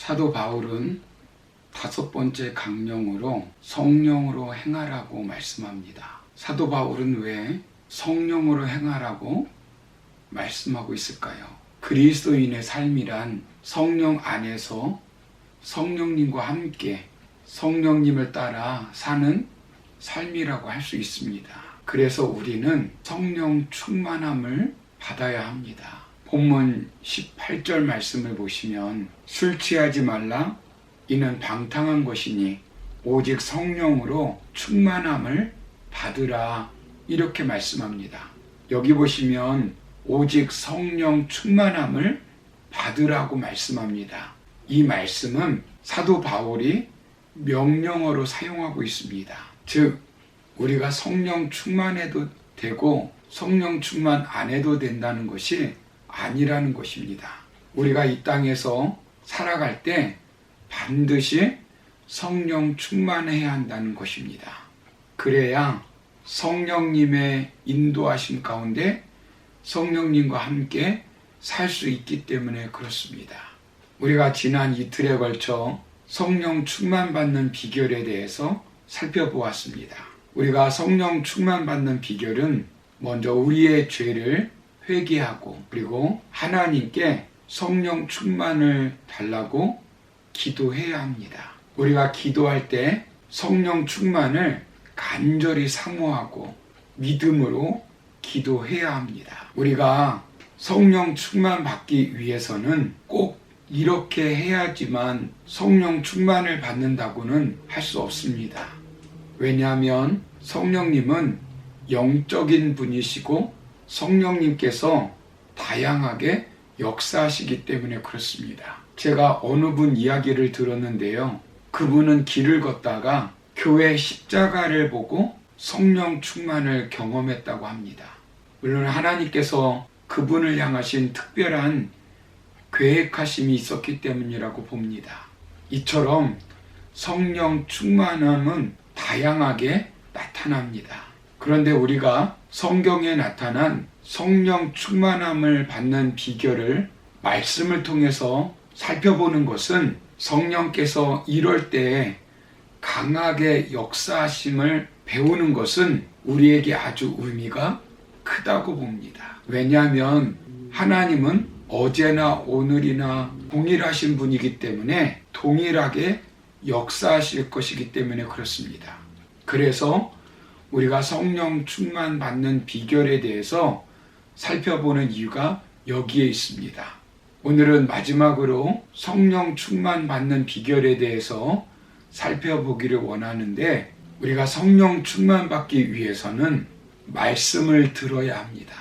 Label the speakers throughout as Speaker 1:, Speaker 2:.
Speaker 1: 사도 바울은 다섯 번째 강령으로 성령으로 행하라고 말씀합니다. 사도 바울은 왜 성령으로 행하라고 말씀하고 있을까요? 그리스도인의 삶이란 성령 안에서 성령님과 함께 성령님을 따라 사는 삶이라고 할 수 있습니다. 그래서 우리는 성령 충만함을 받아야 합니다. 본문 18절 말씀을 보시면 술 취하지 말라 이는 방탕한 것이니 오직 성령으로 충만함을 받으라 이렇게 말씀합니다. 여기 보시면 오직 성령 충만함을 받으라고 말씀합니다. 이 말씀은 사도 바울이 명령어로 사용하고 있습니다. 즉 우리가 성령 충만해도 되고 성령 충만 안 해도 된다는 것이 아니라는 것입니다. 우리가 이 땅에서 살아갈 때 반드시 성령 충만해야 한다는 것입니다. 그래야 성령님의 인도하심 가운데 성령님과 함께 살 수 있기 때문에 그렇습니다. 우리가 지난 이틀에 걸쳐 성령 충만 받는 비결에 대해서 살펴보았습니다. 우리가 성령 충만 받는 비결은 먼저 우리의 죄를 회개하고 그리고 하나님께 성령 충만을 달라고 기도해야 합니다. 우리가 기도할 때 성령 충만을 간절히 사모하고 믿음으로 기도해야 합니다. 우리가 성령 충만 받기 위해서는 꼭 이렇게 해야지만 성령 충만을 받는다고는 할 수 없습니다. 왜냐하면 성령님은 영적인 분이시고 성령님께서 다양하게 역사하시기 때문에 그렇습니다. 제가 어느 분 이야기를 들었는데요. 그분은 길을 걷다가 교회 십자가를 보고 성령 충만을 경험했다고 합니다. 물론 하나님께서 그분을 향하신 특별한 계획하심이 있었기 때문이라고 봅니다. 이처럼 성령 충만함은 다양하게 나타납니다. 그런데 우리가 성경에 나타난 성령 충만함을 받는 비결을 말씀을 통해서 살펴보는 것은 성령께서 이럴 때 강하게 역사하심을 배우는 것은 우리에게 아주 의미가 크다고 봅니다. 왜냐하면 하나님은 어제나 오늘이나 동일하신 분이기 때문에 동일하게 역사하실 것이기 때문에 그렇습니다. 그래서 우리가 성령 충만 받는 비결에 대해서 살펴보는 이유가 여기에 있습니다. 오늘은 마지막으로 성령 충만 받는 비결에 대해서 살펴보기를 원하는데 우리가 성령 충만 받기 위해서는 말씀을 들어야 합니다.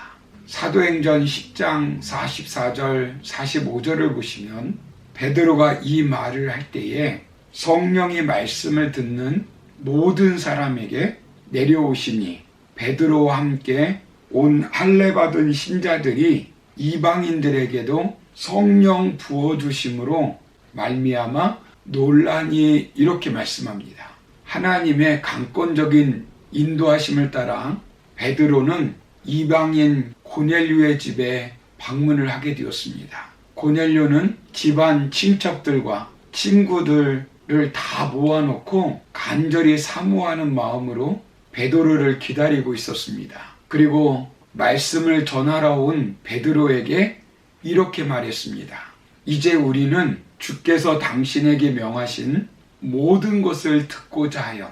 Speaker 1: 사도행전 10장 44절 45절을 보시면 베드로가 이 말을 할 때에 성령이 말씀을 듣는 모든 사람에게 내려오시니 베드로와 함께 온 할례 받은 신자들이 이방인들에게도 성령 부어 주심으로 말미암아 논란이 이렇게 말씀합니다. 하나님의 강권적인 인도하심을 따라 베드로는 이방인 고넬료의 집에 방문을 하게 되었습니다. 고넬료는 집안 친척들과 친구들을 다 모아놓고 간절히 사모하는 마음으로 베드로를 기다리고 있었습니다. 그리고 말씀을 전하러 온 베드로에게 이렇게 말했습니다. 이제 우리는 주께서 당신에게 명하신 모든 것을 듣고자 하여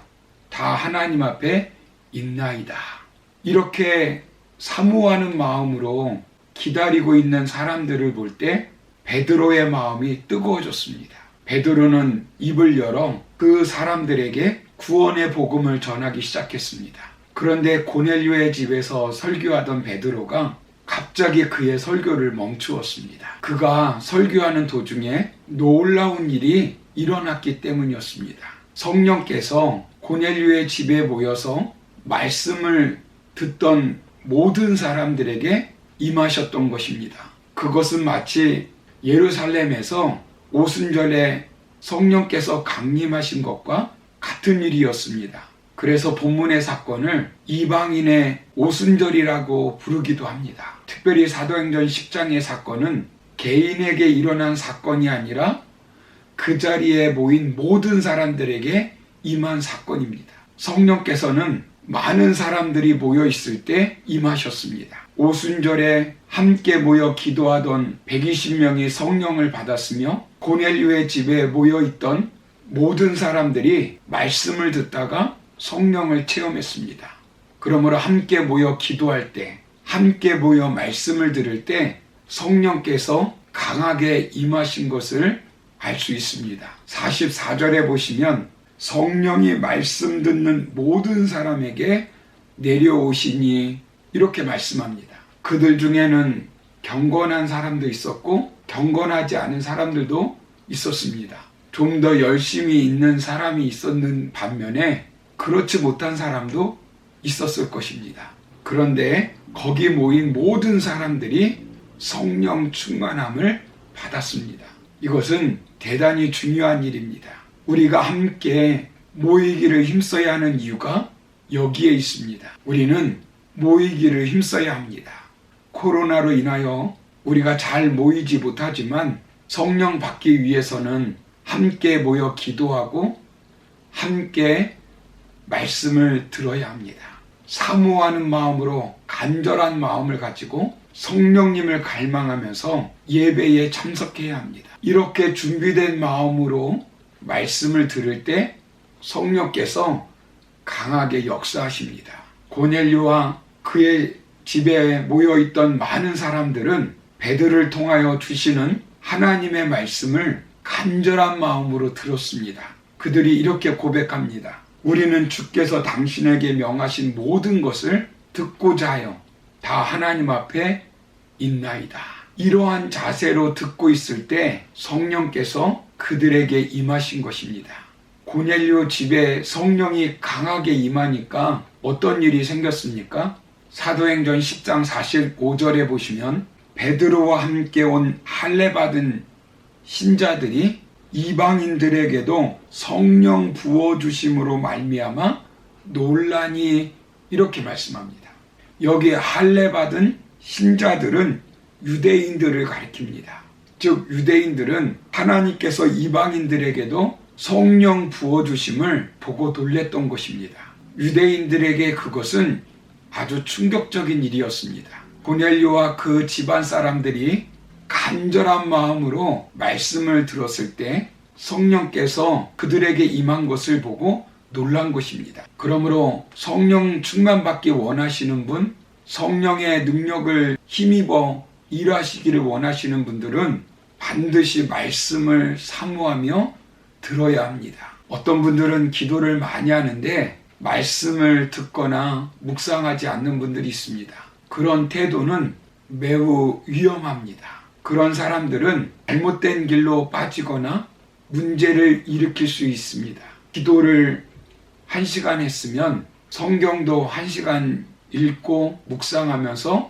Speaker 1: 다 하나님 앞에 있나이다. 이렇게 사모하는 마음으로 기다리고 있는 사람들을 볼 때 베드로의 마음이 뜨거워졌습니다. 베드로는 입을 열어 그 사람들에게 구원의 복음을 전하기 시작했습니다. 그런데 고넬료의 집에서 설교하던 베드로가 갑자기 그의 설교를 멈추었습니다. 그가 설교하는 도중에 놀라운 일이 일어났기 때문이었습니다. 성령께서 고넬료의 집에 모여서 말씀을 듣던 모든 사람들에게 임하셨던 것입니다. 그것은 마치 예루살렘에서 오순절에 성령께서 강림하신 것과 같은 일이었습니다. 그래서 본문의 사건을 이방인의 오순절이라고 부르기도 합니다. 특별히 사도행전 10장의 사건은 개인에게 일어난 사건이 아니라 그 자리에 모인 모든 사람들에게 임한 사건입니다. 성령께서는 많은 사람들이 모여 있을 때 임하셨습니다. 오순절에 함께 모여 기도하던 120명이 성령을 받았으며 고넬류의 집에 모여 있던 모든 사람들이 말씀을 듣다가 성령을 체험했습니다. 그러므로 함께 모여 기도할 때, 함께 모여 말씀을 들을 때 성령께서 강하게 임하신 것을 알 수 있습니다. 44절에 보시면 성령이 말씀 듣는 모든 사람에게 내려오시니 이렇게 말씀합니다. 그들 중에는 경건한 사람도 있었고 경건하지 않은 사람들도 있었습니다. 좀 더 열심히 있는 사람이 있었는 반면에 그렇지 못한 사람도 있었을 것입니다. 그런데 거기 모인 모든 사람들이 성령 충만함을 받았습니다. 이것은 대단히 중요한 일입니다. 우리가 함께 모이기를 힘써야 하는 이유가 여기에 있습니다. 우리는 모이기를 힘써야 합니다. 코로나로 인하여 우리가 잘 모이지 못하지만 성령 받기 위해서는 함께 모여 기도하고 함께 말씀을 들어야 합니다. 사모하는 마음으로 간절한 마음을 가지고 성령님을 갈망하면서 예배에 참석해야 합니다. 이렇게 준비된 마음으로 말씀을 들을 때 성령께서 강하게 역사하십니다. 고넬료와 그의 집에 모여 있던 많은 사람들은 베드를 통하여 주시는 하나님의 말씀을 간절한 마음으로 들었습니다. 그들이 이렇게 고백합니다. 우리는 주께서 당신에게 명하신 모든 것을 듣고자 하여 다 하나님 앞에 있나이다. 이러한 자세로 듣고 있을 때 성령께서 그들에게 임하신 것입니다. 고넬료 집에 성령이 강하게 임하니까 어떤 일이 생겼습니까? 사도행전 10장 45절에 보시면 베드로와 함께 온 할례 받은 신자들이 이방인들에게도 성령 부어 주심으로 말미암아 논란이 이렇게 말씀합니다. 여기 할례 받은 신자들은 유대인들을 가리킵니다. 즉 유대인들은 하나님께서 이방인들에게도 성령 부어 주심을 보고 놀랬던 것입니다. 유대인들에게 그것은 아주 충격적인 일이었습니다. 고넬료와 그 집안 사람들이 간절한 마음으로 말씀을 들었을 때 성령께서 그들에게 임한 것을 보고 놀란 것입니다. 그러므로 성령 충만받기 원하시는 분, 성령의 능력을 힘입어 일하시기를 원하시는 분들은 반드시 말씀을 사모하며 들어야 합니다. 어떤 분들은 기도를 많이 하는데 말씀을 듣거나 묵상하지 않는 분들이 있습니다. 그런 태도는 매우 위험합니다. 그런 사람들은 잘못된 길로 빠지거나 문제를 일으킬 수 있습니다. 기도를 한 시간 했으면 성경도 한 시간 읽고 묵상하면서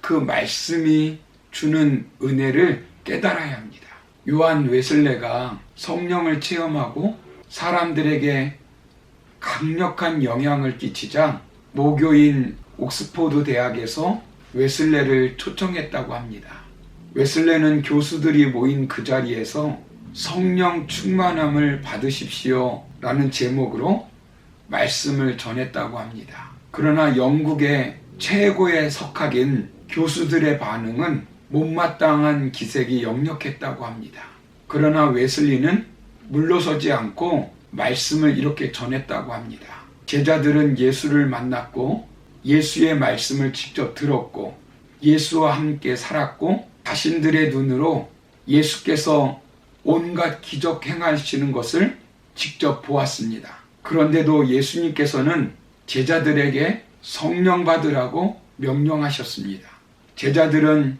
Speaker 1: 그 말씀이 주는 은혜를 깨달아야 합니다. 요한 웨슬레가 성령을 체험하고 사람들에게 강력한 영향을 끼치자 모교인 옥스포드 대학에서 웨슬레를 초청했다고 합니다. 웨슬레는 교수들이 모인 그 자리에서 성령 충만함을 받으십시오 라는 제목으로 말씀을 전했다고 합니다. 그러나 영국의 최고의 석학인 교수들의 반응은 못마땅한 기색이 역력했다고 합니다. 그러나 웨슬리는 물러서지 않고 말씀을 이렇게 전했다고 합니다. 제자들은 예수를 만났고 예수의 말씀을 직접 들었고 예수와 함께 살았고 자신들의 눈으로 예수께서 온갖 기적 행하시는 것을 직접 보았습니다. 그런데도 예수님께서는 제자들에게 성령 받으라고 명령하셨습니다. 제자들은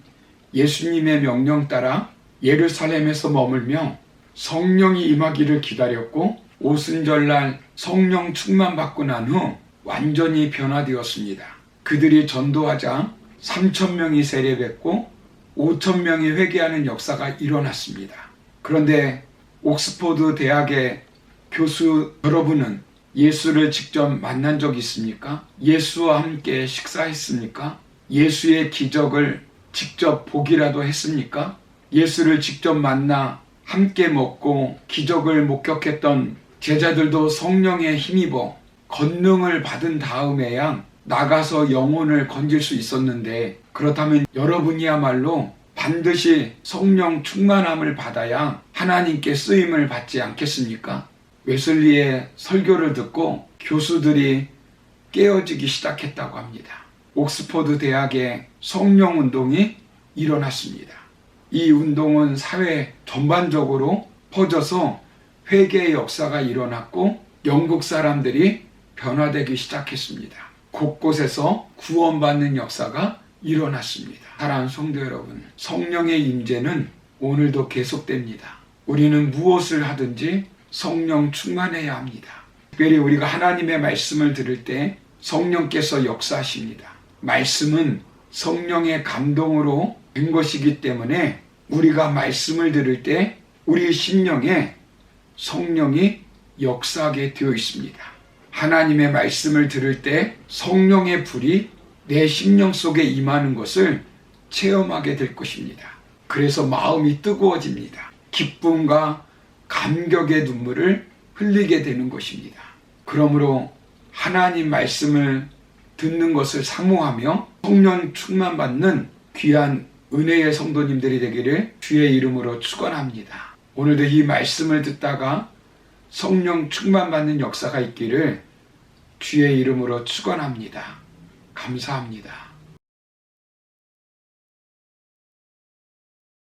Speaker 1: 예수님의 명령 따라 예루살렘에서 머물며 성령이 임하기를 기다렸고 오순절날 성령 충만 받고 난 후 완전히 변화되었습니다. 그들이 전도하자 3천 명이 세례받고 5천 명이 회개하는 역사가 일어났습니다. 그런데 옥스포드 대학의 교수 여러분은 예수를 직접 만난 적 있습니까? 예수와 함께 식사했습니까? 예수의 기적을 직접 보기라도 했습니까? 예수를 직접 만나 함께 먹고 기적을 목격했던 제자들도 성령에 힘입어 권능을 받은 다음에야 나가서 영혼을 건질 수 있었는데 그렇다면 여러분이야말로 반드시 성령 충만함을 받아야 하나님께 쓰임을 받지 않겠습니까? 웨슬리의 설교를 듣고 교수들이 깨어지기 시작했다고 합니다. 옥스퍼드 대학의 성령 운동이 일어났습니다. 이 운동은 사회 전반적으로 퍼져서 회개의 역사가 일어났고 영국 사람들이 변화되기 시작했습니다. 곳곳에서 구원받는 역사가 일어났습니다. 사랑하는 성도 여러분, 성령의 임재는 오늘도 계속됩니다. 우리는 무엇을 하든지 성령 충만해야 합니다. 특별히 우리가 하나님의 말씀을 들을 때 성령께서 역사하십니다. 말씀은 성령의 감동으로 된 것이기 때문에 우리가 말씀을 들을 때 우리 심령에 성령이 역사하게 되어 있습니다. 하나님의 말씀을 들을 때 성령의 불이 내 심령 속에 임하는 것을 체험하게 될 것입니다. 그래서 마음이 뜨거워집니다. 기쁨과 감격의 눈물을 흘리게 되는 것입니다. 그러므로 하나님 말씀을 듣는 것을 사모하며 성령 충만받는 귀한 은혜의 성도님들이 되기를 주의 이름으로 축원합니다. 오늘도 이 말씀을 듣다가 성령 충만받는 역사가 있기를 주의 이름으로 축원합니다. 감사합니다.